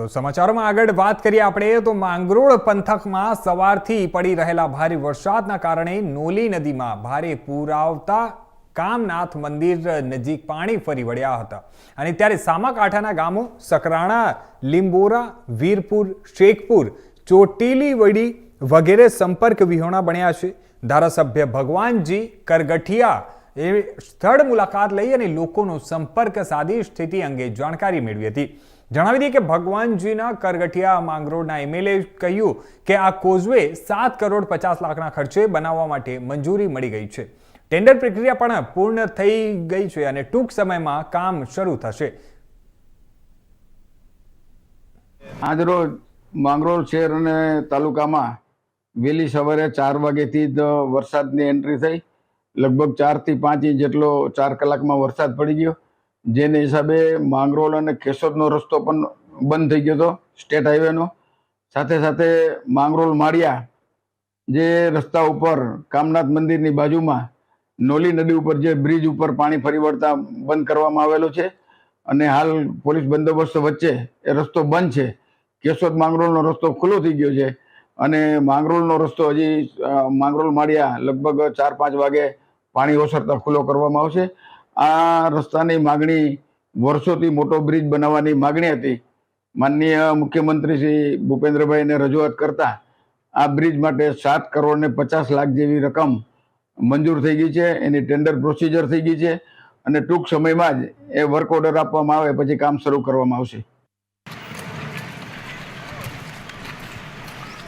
તો સમાચારોમાં આગળ વાત કરીએ આપણે, તો માંગરોળ પંથકમાં સવારથી પડી રહેલા ભારે વરસાદના કારણે નોલી નદીમાં ભારે પૂર આવતા કામનાથ મંદિર નજીક પાણી ફરી વળ્યા હતા. અને ત્યારે સામાકાંઠાના ગામો સકરાણા, લીંબોરા, વીરપુર, શેખપુર, ચોટીલી વડી વગેરે સંપર્ક વિહોણા બન્યા છે. ધારાસભ્ય ભગવાનજી કરગઠિયા એ સ્થળ મુલાકાત લઈ અને લોકોનો સંપર્ક સાધી સ્થિતિ અંગે જાણકારી મેળવી હતી. જણાવી દઈએ કે ભગવાનજીના કરગઠિયા માંગરોળના એમએલએ કહ્યું કે આ કોઝવે સાત કરોડ પચાસ લાખના ખર્ચે બનાવવા માટે મંજૂરી મળી ગઈ છે. ટેન્ડર પ્રક્રિયા પણ પૂર્ણ થઈ ગઈ છે અને ટૂંક સમયમાં કામ શરૂ થશે. આજરોજ માંગરોળ શહેર અને તાલુકામાં વહેલી સવારે ચાર વાગ્યાથી જ વરસાદની એન્ટ્રી થઈ. લગભગ ચારથી પાંચ ઇંચ જેટલો ચાર કલાકમાં વરસાદ પડી ગયો. જેને હિસાબે માંગરોળ અને કેશોદનો રસ્તો પણ બંધ થઈ ગયો હતો, સ્ટેટ હાઈવેનો. સાથે સાથે માંગરોળ માળિયા જે રસ્તા ઉપર કામનાથ મંદિરની બાજુમાં નોલી નદી ઉપર જે બ્રિજ ઉપર પાણી ફરી વળતા બંધ કરવામાં આવેલો છે અને હાલ પોલીસ બંદોબસ્ત વચ્ચે એ રસ્તો બંધ છે. કેશોદ માંગરોળનો રસ્તો ખુલ્લો થઈ ગયો છે. અને માંગરોળનો રસ્તો હજી માંગરોળ માળિયા લગભગ ચાર, પાંચ વાગે પાણી ઓસરતા ખુલ્લો કરવામાં આવશે. આ રસ્તાની માગણી વર્ષોથી મોટો બ્રિજ બનાવવાની માગણી હતી. માનનીય મુખ્યમંત્રી શ્રી ભૂપેન્દ્રભાઈને રજૂઆત કરતા આ બ્રિજ માટે સાત કરોડ ને પચાસ લાખ જેવી રકમ મંજૂર થઈ ગઈ છે. એની ટેન્ડર પ્રોસિજર થઈ ગઈ છે અને ટૂંક સમયમાં જ એ વર્ક ઓર્ડર આપવામાં આવે, પછી કામ શરૂ કરવામાં આવશે.